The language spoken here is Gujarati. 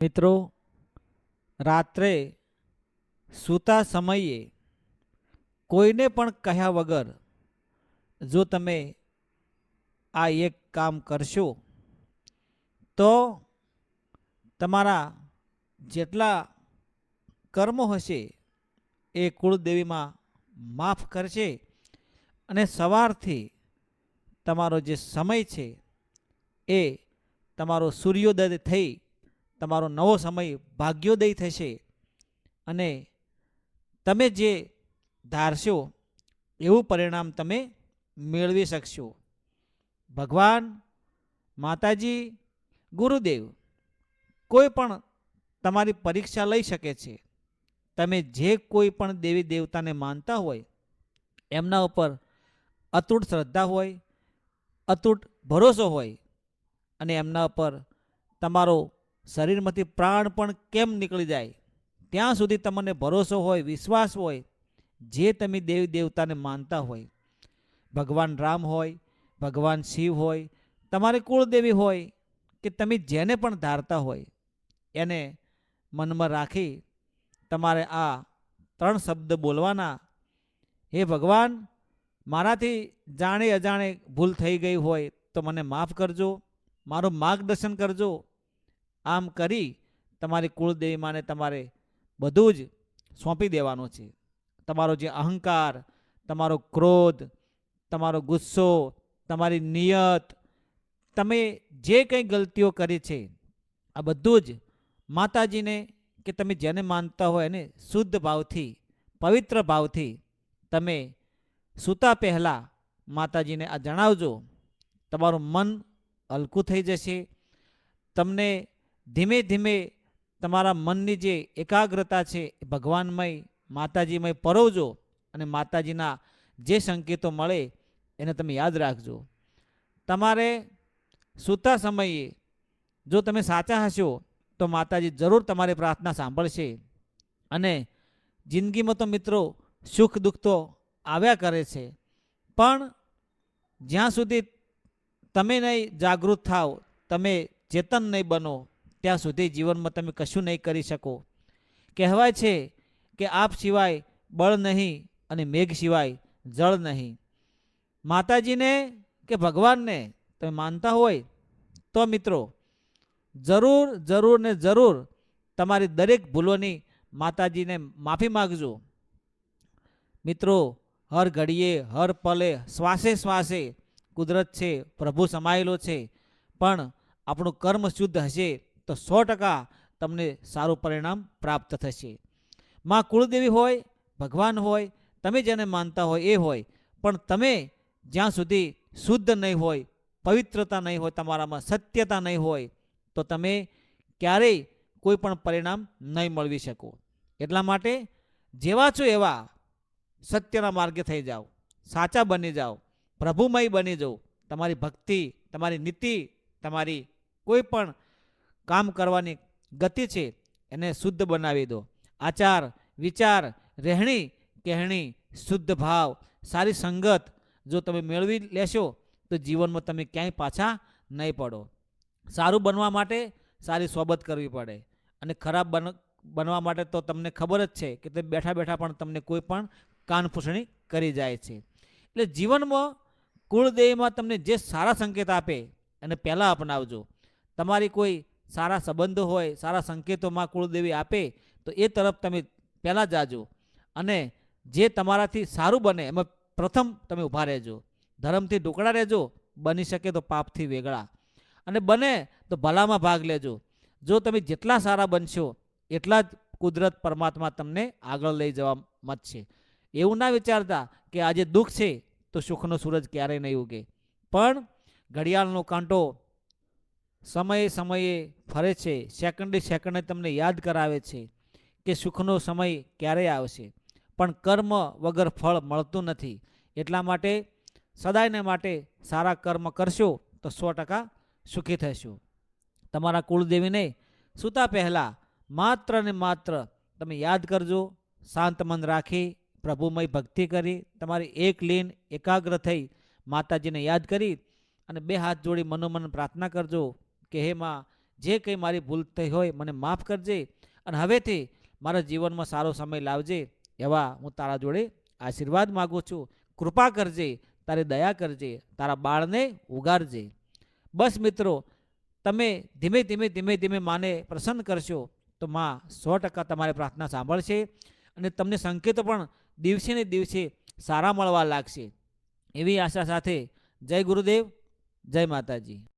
મિત્રો, રાત્રે સૂતા સમયે કોઈને પણ કહ્યા વગર જો તમે આ એક કામ કરશો, તો તમારા જેટલા કર્મો હશે એ કુળદેવીમાં માફ કરશે અને સવારથી તમારો જે સમય છે એ તમારો સૂર્યોદય થઈ તમારો નવો સમય ભાગ્યોદય થશે. અને તમે જે ધારશો, એવું પરિણામ તમે મેળવી શકશો. ભગવાન, માતાજી, ગુરુદેવ, કોઈ પણ તમારી પરીક્ષા લઈ શકે છે. તમે જે કોઈ પણ દેવી દેવતાને માનતા હોય, એમના ઉપર અતૂટ શ્રદ્ધા હોય, અતૂટ ભરોસો હોય, અને એમના ઉપર તમારો શરીરમાંથી પ્રાણ પણ કેમ નીકળી જાય? ત્યાં સુધી તમને ભરોસો હોય, વિશ્વાસ હોય, જે તમે દેવી દેવતાને માનતા હોય. ભગવાન રામ હોય, ભગવાન શિવ હોય, તમારી કુળદેવી હોય કે તમે જેને પણ ધારતા હોય, એને મનમાં રાખી તમારે આ ત્રણ શબ્દ બોલવાના. હે ભગવાન, મારાથી જાણે અજાણે ભૂલ થઈ ગઈ હોય તો મને માફ કરજો, મારું માર્ગદર્શન કરજો. આમ કરી તમારી કુળદેવી માને તમારે બધું જ સોંપી દેવાનું છે. તમારો જે અહંકાર, તમારો ક્રોધ, તમારો ગુસ્સો, તમારી નિયત, તમે જે કંઈ ગલતીઓ કરી છે, આ બધું જ માતાજીને કે તમે જેને માનતા હોય એને શુદ્ધ ભાવથી, પવિત્ર ભાવથી તમે સૂતા પહેલાં માતાજીને આ જણાવજો. તમારું મન હલકું થઈ જશે. તમને ધીમે ધીમે તમારા મનની જે એકાગ્રતા છે એ ભગવાનમય, માતાજીમય પરોવજો અને માતાજીના જે સંકેતો મળે એને તમે યાદ રાખજો. તમારે સૂતા સમયે જો તમે સાચા હશો, તો માતાજી જરૂર તમારી પ્રાર્થના સાંભળશે. અને જિંદગીમાં તો મિત્રો સુખ દુઃખ તો આવ્યા કરે છે. પણ જ્યાં સુધી તમે નહીં જાગૃત થાવ, તમે ચેતન નહીં બનો ત્યાં સુધી જીવનમાં તમે કશું નહીં કરી શકો. કહેવાય છે કે આપ સિવાય બળ નહીં અને મેઘ સિવાય જળ નહીં. માતાજીને કે ભગવાનને તમે માનતા હોય તો મિત્રો, જરૂર જરૂર ને જરૂર તમારી દરેક ભૂલોની માતાજીને માફી માગજો. મિત્રો, હર ઘડીએ, હર પલે, શ્વાસે શ્વાસે કુદરત છે, પ્રભુ સમાયેલો છે. પણ આપણું કર્મ શુદ્ધ હશે તો સો ટકા તમને સારું પરિણામ પ્રાપ્ત થશે. માં કુળદેવી હોય, ભગવાન હોય, તમે જેને માનતા હોય એ હોય, પણ તમે જ્યાં સુધી શુદ્ધ નહીં હોય, પવિત્રતા નહીં હોય, તમારામાં સત્યતા નહીં હોય, તો તમે ક્યારેય કોઈ પણ પરિણામ નહીં મળવી શકો. એટલા માટે જેવા છો એવા સત્યના માર્ગે થઈ જાઓ, સાચા બની જાઓ, પ્રભુમય બની જાઓ. તમારી ભક્તિ, તમારી નીતિ, તમારી કોઈ પણ કામ કરવાની ગતિ છે એને શુદ્ધ બનાવી દો. આચાર, વિચાર, રહેણી, કહેણી, શુદ્ધ ભાવ, સારી સંગત. જો તમે મેળવી લેશો, તો જીવનમાં તમે ક્યાંય પાછા નહીં પડો. સારું બનવા માટે સારી સોબત કરવી પડે. અને ખરાબ બન, બનવા માટે તો તમને ખબર જ છે કે તે બેઠા બેઠા પણ તમને કોઈ પણ કાનફૂસણી કરી જાય છે. એટલે જીવનમાં કુળદેવીમાં તમને જે સારા સંકેત આપે, એને પહેલાં અપનાવજો. તમારી કોઈ સારા સંબંધો હોય, સારા સંકેતોમાં કુળદેવી આપે, તો એ તરફ તમે પહેલાં જાજો. અને જે તમારાથી સારું બને, એમાં પ્રથમ તમે ઊભા રહેજો. ધર્મથી ઢોકળા રહેજો, બની શકે તો પાપથી વેગળા. અને બને તો ભલામાં ભાગ લેજો. જો તમે જેટલા સારા બનશો, એટલા જ કુદરત પરમાત્મા તમને આગળ લઈ જવા મત છે. એવું ના વિચારતા કે આજે દુઃખ છે, તો સુખનો સૂરજ ક્યારેય નહીં ઉગે. પણ ઘડિયાળનો કાંટો સમયે સમયે ફરે છે સેકન્ડે સેકન્ડે તમને યાદ કરાવે છે કે સુખનો સમય ક્યારે આવશે. પણ કર્મ વગર ફળ મળતું નથી. એટલા માટે, સદાયને માટે સારા કર્મ કરશો તો સો ટકા સુખી થશો. તમારા કુળદેવીને સૂતા પહેલાં માત્ર ને માત્ર તમે યાદ કરજો, શાંત મન રાખી, પ્રભુમય ભક્તિ કરી, તમારી એક લીન એકાગ્ર થઈ માતાજીને યાદ કરી અને બે હાથ જોડી મનોમન પ્રાર્થના કરજો કે હે માં જે કંઈ મારી ભૂલ થઈ હોય મને માફ કરજે અને હવેથી મારા જીવનમાં સારો સમય લાવજે એવા હું તારા જોડે આશીર્વાદ માગું છું. કૃપા કરજે, તારી દયા કરજે, તારા બાળને ઉગારજે. બસ મિત્રો, તમે ધીમે ધીમે ધીમે ધીમે માને પ્રસન્ન કરશો તો માં સો ટકા તમારી પ્રાર્થના સાંભળશે અને તમને સંકેતો પણ દિવસે ને દિવસે સારા મળવા લાગશે. એવી આશા સાથે જય ગુરુદેવ, જય માતાજી.